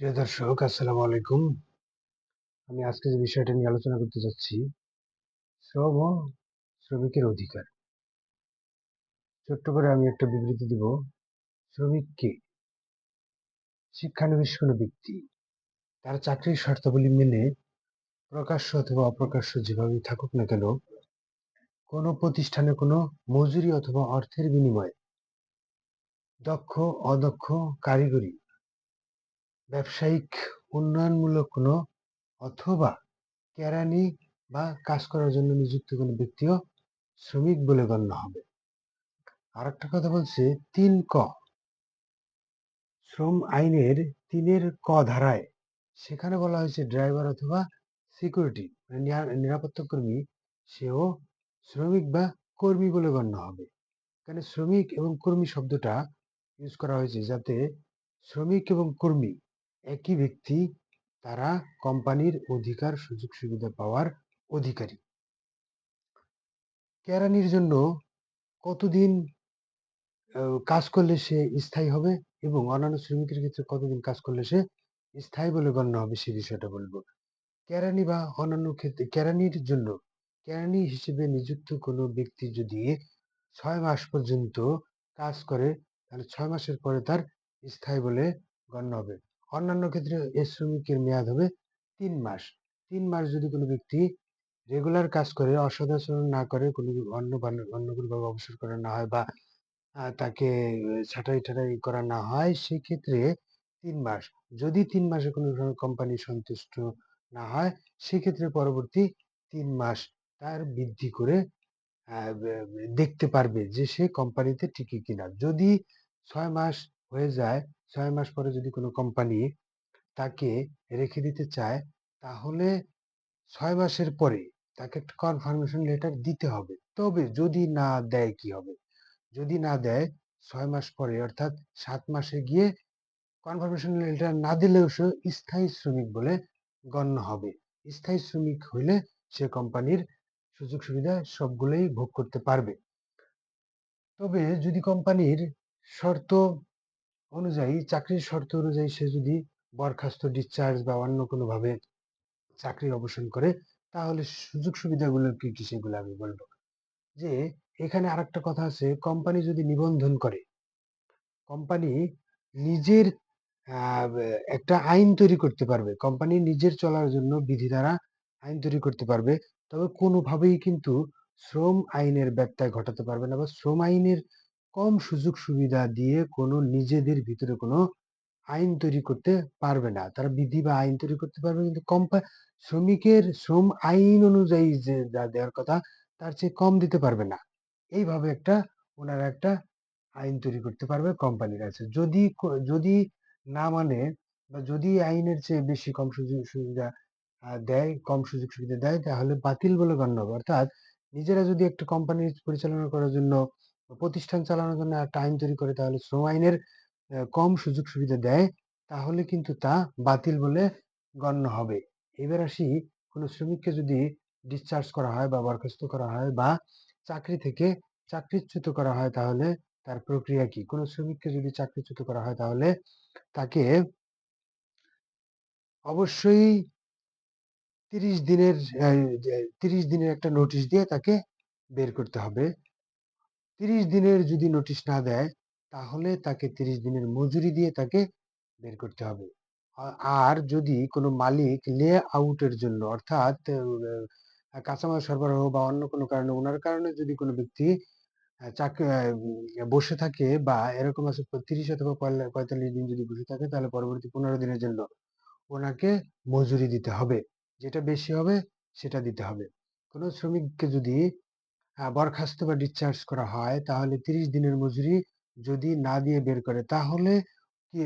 প্রিয় দর্শক, আসসালামু আলাইকুম। আমি আজকে যে বিষয়টা নিয়ে আলোচনা করতে যাচ্ছি, শ্রম ও শ্রমিকের অধিকার। ছোট্ট করে আমি একটা বিবৃতি দিব। শ্রমিককে শিক্ষানবিশ কোনো ব্যক্তি, তার চাকরির শর্তাবলী মেনে প্রকাশ্য অথবা অপ্রকাশ্য যেভাবেই থাকুক না কেন, কোনো প্রতিষ্ঠানে কোনো মজুরি অথবা অর্থের বিনিময়ে দক্ষ, অদক্ষ, কারিগরি ব্যবসায়িক উন্নয়নমূলক কোনো অথবা কেরানি বা কাজ করার জন্য নিযুক্ত কোনো ব্যক্তিও শ্রমিক বলে গণ্য হবে। আর একটা কথা বলছে, তিন ক। শ্রম আইনের তিনের ক ধারায় সেখানে বলা হয়েছে ড্রাইভার অথবা সিকিউরিটি মানে নিরাপত্তা কর্মী, সেও শ্রমিক বা কর্মী বলে গণ্য হবে। এখানে শ্রমিক এবং কর্মী শব্দটা ইউজ করা হয়েছে যাতে শ্রমিক এবং কর্মী একই ব্যক্তি তারা কোম্পানির অধিকার সুযোগ সুবিধা পাওয়ার অধিকারী। কেরানির জন্য কতদিন কাজ করলে সে স্থায়ী হবে এবং অন্যান্য শ্রমিকের ক্ষেত্রে কতদিন কাজ করলে সে স্থায়ী বলে গণ্য হবে সে বিষয়টা বলব। কেরানি বা অন্যান্য ক্ষেত্রে, কেরানির জন্য, কেরানি হিসেবে নিযুক্ত কোনো ব্যক্তি যদি ছয় মাস পর্যন্ত কাজ করে, তাহলে ছয় মাসের পরে তার স্থায়ী বলে গণ্য হবে। অন্যান্য ক্ষেত্রে এ শ্রমিকের মেয়াদ হবে তিন মাস। তিন মাস যদি কোনো ব্যক্তি রেগুলার কাজ করে অসদাচরণ না করে, কোনো অন্য অন্য কোনোভাবে অবসর করা না হয় বা তাকে ছাঁটাই টাটাই করা না হয়, সেক্ষেত্রে তিন মাস। যদি তিন মাসে কোনো কোম্পানি সন্তুষ্ট না হয়, সেক্ষেত্রে পরবর্তী তিন মাস তার বৃদ্ধি করে দেখতে পারবে যে সে কোম্পানিতে টিকে কিনা। যদি ছয় মাস হয়ে যায়, ছয় মাস পরে যদি কোনো কোম্পানি তাকে রেখে দিতে চায়, তাহলে ছয় মাসের পরে তাকে একটা কনফার্মেশন লেটার দিতে হবে। তবে যদি না দেয় কি হবে? যদি না দেয়, ছয় মাস পরে অর্থাৎ সাত মাসে গিয়ে কনফার্মেশন লেটার না দিলেও সে স্থায়ী শ্রমিক বলে গণ্য হবে। স্থায়ী শ্রমিক হইলে সে কোম্পানির সুযোগ সুবিধা সবগুলোই ভোগ করতে পারবে। তবে যদি কোম্পানির শর্ত অনুযায়ী চাকরির শর্ত অনুযায়ী সে যদি বরখাস্ত ডিসচার্জ বা অন্য কোনোভাবে চাকরির অবসান করে, তাহলে সুযোগ সুবিধাগুলো কি কি সেগুলো আমি বলব। যে এখানে আরেকটা কথা আছে কোম্পানি যদি নিবন্ধন করে কোম্পানি নিজের একটা আইন তৈরি করতে পারবে। কোম্পানি নিজের চলার জন্য বিধি দ্বারা আইন তৈরি করতে পারবে। তবে কোনোভাবেই কিন্তু শ্রম আইনের ব্যত্যয় ঘটাতে পারবে না বা শ্রম আইনের কম সুযোগ সুবিধা দিয়ে কোনো নিজেদের ভিতরে কোনো আইন তৈরি করতে পারবে না। তারা বিধি বা আইন তৈরি করতে পারবে কিন্তু কোম্পানি শ্রমিকের শ্রম আইন অনুযায়ী যে যা দেওয়ার কথা, তার চেয়ে কম দিতে পারবে না। এইভাবে একটা ওনারা একটা আইন তৈরি করতে পারবে কোম্পানির আছে যদি যদি না মানে বা যদি আইনের চেয়ে বেশি কম সুযোগ সুবিধা দেয়, কম সুযোগ সুবিধা দেয়, তাহলে বাতিল বলে গণ্য হবে। অর্থাৎ নিজেরা যদি একটা কোম্পানি পরিচালনা করার জন্য প্রতিষ্ঠান চালানোর জন্য আইন তৈরি করে তাহলে শ্রম আইনের কম সুযোগ সুবিধা দেয়, তাহলে কিন্তু তা বাতিল বলে গণ্য হবে। এবার আসি কোনো শ্রমিককে যদি ডিসচার্জ করা হয় বা বরখাস্ত করা হয় বা চাকরি থেকে চাকরিচ্যুত করা হয় তাহলে তার প্রক্রিয়া কি? কোনো শ্রমিককে যদি চাকরিচ্যুত করা হয় তাহলে তাকে অবশ্যই তিরিশ দিনের তিরিশ দিনের একটা নোটিশ দিয়ে তাকে বের করতে হবে। তিরিশ দিনের যদি নোটিশ না দেয়, তাহলে তাকে তিরিশ দিনের মজুরি দিয়ে তাকে বের করতে হবে। আর যদি কোনো মালিক লে আউটের জন্য, অর্থাৎ কাঁচামাল সরবরাহ বা অন্য কোনো কারণে ওনার কারণে যদি কোনো ব্যক্তি চাকরি বসে থাকে বা এরকম আছে তিরিশ অথবা পঁয়তাল্লিশ দিন যদি বসে থাকে, তাহলে পরবর্তী পনেরো দিনের জন্য ওনাকে মজুরি দিতে হবে। যেটা বেশি হবে, সেটা দিতে হবে। কোনো শ্রমিককে যদি বরখাস্ত বা ডিসচার্জ করা হয়, তাহলে তিরিশ দিনের মজুরি যদি না দিয়ে বের করে, তাহলে কি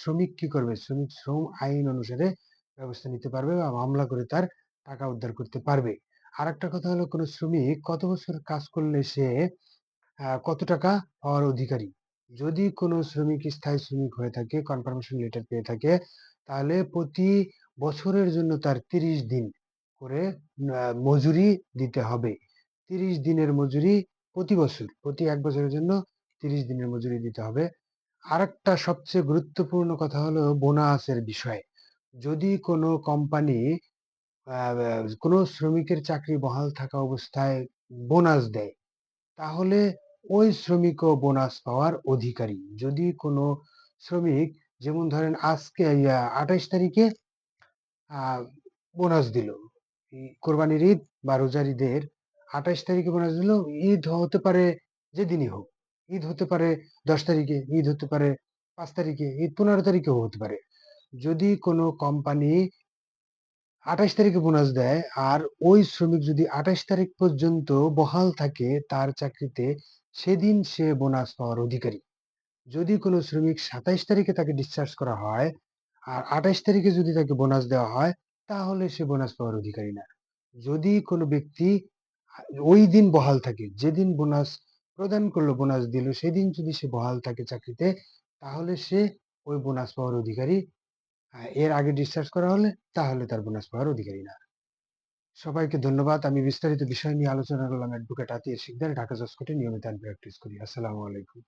শ্রমিক কি করবে? শ্রমিক শ্রম আইন অনুসারে ব্যবস্থা নিতে পারবে বা মামলা করে তার টাকা উদ্ধার করতে পারবে। আর একটা কথা হলো কোনো শ্রমিক কত বছর কাজ করলে সে কত টাকা পাওয়ার অধিকারী? যদি কোনো শ্রমিক স্থায়ী শ্রমিক হয়ে থাকে কনফার্মেশন লেটার পেয়ে থাকে, তাহলে প্রতি বছরের জন্য তার তিরিশ দিন করে মজুরি দিতে হবে। তিরিশ দিনের মজুরি প্রতি বছর প্রতি এক বছরের জন্য তিরিশ দিনের মজুরি দিতে হবে আরেকটা সবচেয়ে গুরুত্বপূর্ণ কথা হলো বোনাসের বিষয়। যদি কোনো কোম্পানি কোনো শ্রমিকের চাকরি বহাল থাকা অবস্থায় বোনাস দেয়, তাহলে ওই শ্রমিকও বোনাস পাওয়ার অধিকারী। যদি কোনো শ্রমিক যেমন ধরেন আজকে ২৮ তারিখে বোনাস দিল। কোরবানির ঈদ বা রোজার ঈদের ২৮ তারিখে বোনাস দিল। ঈদ হতে পারে যেদিনই হোক। ঈদ হতে পারে ১০ তারিখে, ঈদ হতে পারে ৫ তারিখে, ঈদ ১৫ তারিখেও হতে পারে। যদি কোনো কোম্পানি ২৮ তারিখে বোনাস দেয় আর ওই শ্রমিক যদি ২৮ তারিখ পর্যন্ত বহাল থাকে তার চাকরিতে, সেদিন সে বোনাস পাওয়ার অধিকারী। যদি কোনো শ্রমিক ২৭ তারিখে তাকে ডিসচার্জ করা হয়, আর ২৮ তারিখে যদি তাকে বোনাস দেওয়া হয়, তাহলে সে বোনাস পাওয়ার অধিকারী না। যদি কোনো ব্যক্তি আ ওইদিন বহাল থাকে, যেদিন বোনাস প্রদান করল বোনাস দিল, সেদিন যদি সে বহাল থাকে চাকরিতে, তাহলে সে ওই বোনাস পাওয়ার অধিকারী। এর আগে ডিসচার্জ করা হলে, তাহলে তার বোনাস পাওয়ার অধিকারী না। সবাইকে ধন্যবাদ। আমি বিস্তারিত বিষয় নিয়ে আলোচনা করলাম অ্যাডভোকেট আতিয়ার শিকদার, ঢাকা জজ কোর্টে নিয়মিত প্র্যাকটিস করি। আসসালামু আলাইকুম।